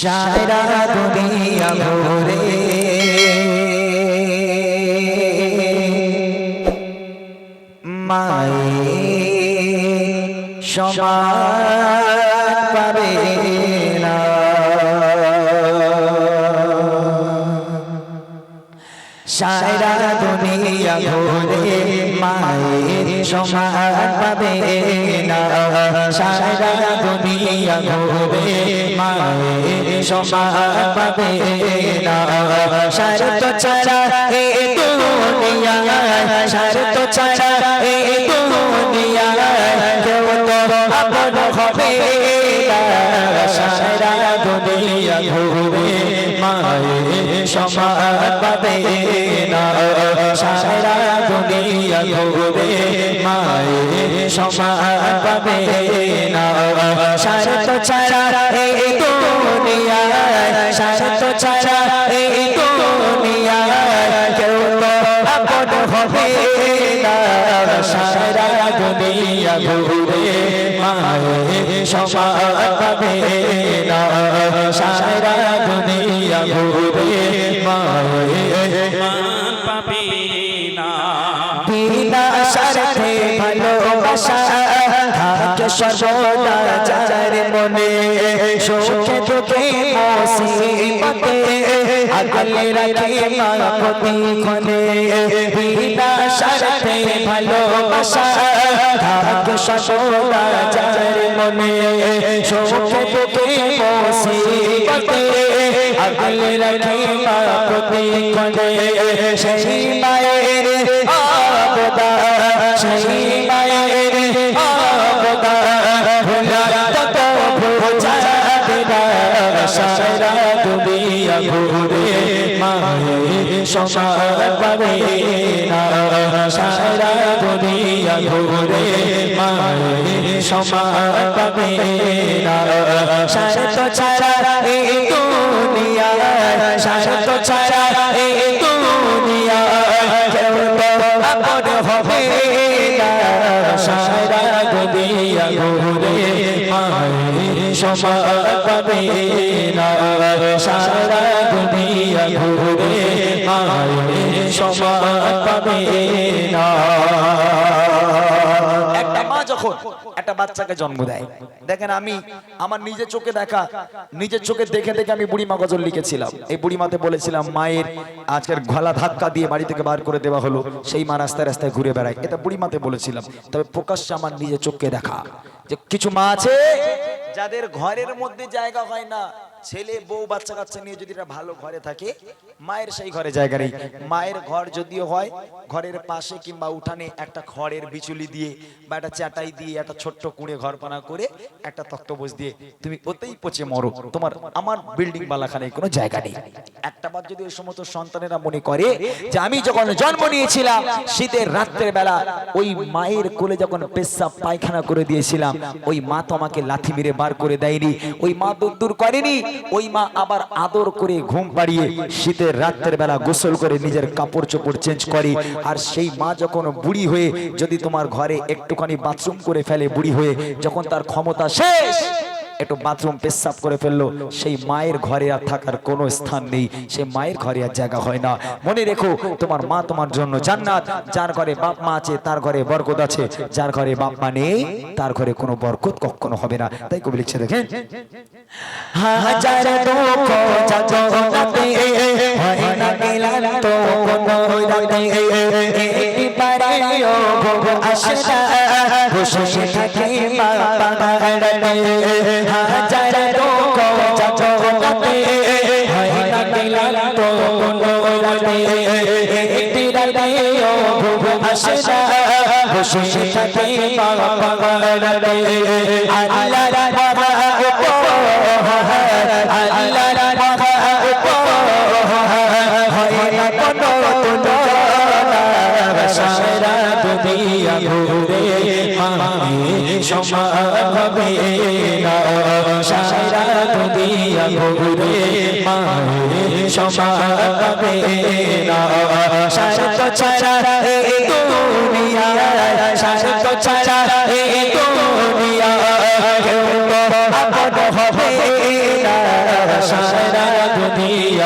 সারা দুনিয়া ভরে। মায়ে সমান পাবে না। সারা দুনিয়া ঘুরে মায়ের সমান পাবে না। সারা দুনিয়া ঘুরে মায়ের সমান পাবে না শরত ছাড়া এই দুনিয়া শরত ছাড়া এই দুনিয়া, কেউ তো আপন হবে সারা দুনিয়া ঘুরে মায়ের সমান পাবে না সারা দুনিয়া ঘুরে মায়ের সমান পাবে না শরত ছাড়া এই দুনিয়া শরত ছাড়া এই দুনিয়া কেউ তো আপন হবে না সারা দুনিয়া ঘুরে মায়ের সমান পাবে না সারা দুনিয়া ঘুরে ভালোবাসা থাকে সর্বদা যার মনে সুখে দুঃখে মুসিবতে আগলে রাখে মা প্রতিক্ষণে বিনা স্বার্থে ভালোবাসা থাকে সর্বদা যার মনে সুখে দুঃখে মুসিবতে আগলে রাখে মা প্রতিক্ষণে সেই মায়ের আবদা সেই মায়ের পাবে সারা দুনিয়া ঘুরে মায়ের সমান পাবে না ছাড়া এই দুনিয়া সারত ছাড়া এই দুনিয়া হবে সারা দুনিয়া ঘুরে মায়ের সমান পাবে সারা দুনিয়া ঘুরে দেখা দেখে আমি লিখেছিলাম। এই বলেছিলাম, মায়ের আজকের গলা ধাক্কা দিয়ে বাড়ি থেকে বার করে দেওয়া হলো, সেই মা রাস্তায় রাস্তায় ঘুরে বেড়ায়। এটা বুড়ি মাতে বলেছিলাম, তবে প্রকাশ্যে আমার নিজের চোখে দেখা। যে কিছু মা আছে যাদের ঘরের মধ্যে জায়গা হয় না ছেলে, বউ বাচ্চা কাচ্চা নিয়ে যদি এরা ভালো ঘরে থাকে, মায়ের সেই ঘরে জায়গা নেই। মায়ের ঘর যদিও হয়, ঘরের পাশে কিংবা উঠানে একটা খড়ের বিচুলি দিয়ে বা একটা চাটাই দিয়ে একটা ছোট্ট কুঁড়ে ঘর পানা করে একটা তক্তবোজ দিয়ে তুমি ওতেই পচে মরো। তোমার, আমার বিল্ডিং বালাখানে কোনো জায়গা নেই। একটা বার যদি ওই সমস্ত সন্তানেরা মনে করে যে আমি যখন জন্ম নিয়েছিলাম, শীতের রাত্রের বেলা ওই মায়ের কোলে যখন পেশাব পায়খানা করে দিয়েছিলাম, ওই মা তো আমাকে লাথি মেরে বার করে দেয়নি। ওই মা দূর করেনি। ওই মা আবার আদর করে ঘুম পাড়িয়ে শীতের রাত্রের বেলা গোসল করে নিজের কাপড় চোপড় চেঞ্জ করে। আর সেই মা যখন বুড়ি হয়ে যদি তোমার ঘরে একটুখানি বাথরুম করে ফেলে বুড়ি হয়ে, যখন তার ক্ষমতা শেষ একটু বাথরুম পেশাব করে ফেলল। সেই মায়ের ঘরে আর থাকার কোনো স্থান নেই। সেই মায়ের ঘরে আর জায়গা হয় না। মনে রেখো, তোমার মা তোমার জন্য জান্নাত। যার ঘরে বাপ মা আছে, তার ঘরে বরকত আছে। যার ঘরে বাপ মা নেই, তার ঘরে কোনো বরকত কখনো হবে না। তাই কবি লিখছে, দেখেন। হাজার না খুশি থাকে হাজার দুঃখ যন্ত্রণাতে হয় না ক্লান্ত কোনো রাতে একটি রাতেও ভোগ আসে না খুশি থাকে আল্লাহ রাখা উপহার সারা দুনিয়া ঘুরে মায়ের সমান না। সারা দিয়া ঘুরে মানে না। সারত ছাড়া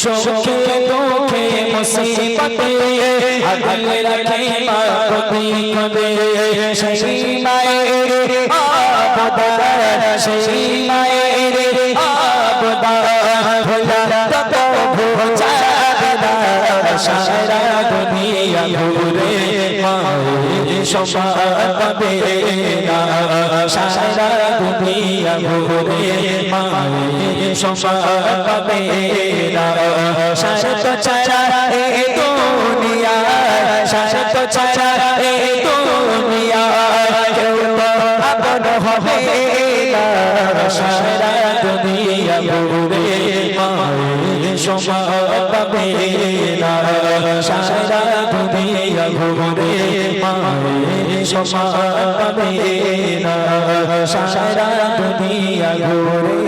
সুখে দুঃখে মুসিবতে আগলে রাখে মা প্রতিক্ষণে সেই মায়ের আবদা সেই মায়ের আবদা ভোলা তত ভোজাবে সারা দুনিয়া ঘুরে। না সারা দুনিয়া ঘুরে মায়ের সমান পাবে না ছাড়া এ দুনিয়া সারত ছাড়া এ দুনিয়া কেউ তো আপন হবে সারা দুনিয়া ঘুরে মায়ের সমান সমান সারা দুনিয়া ঘুরে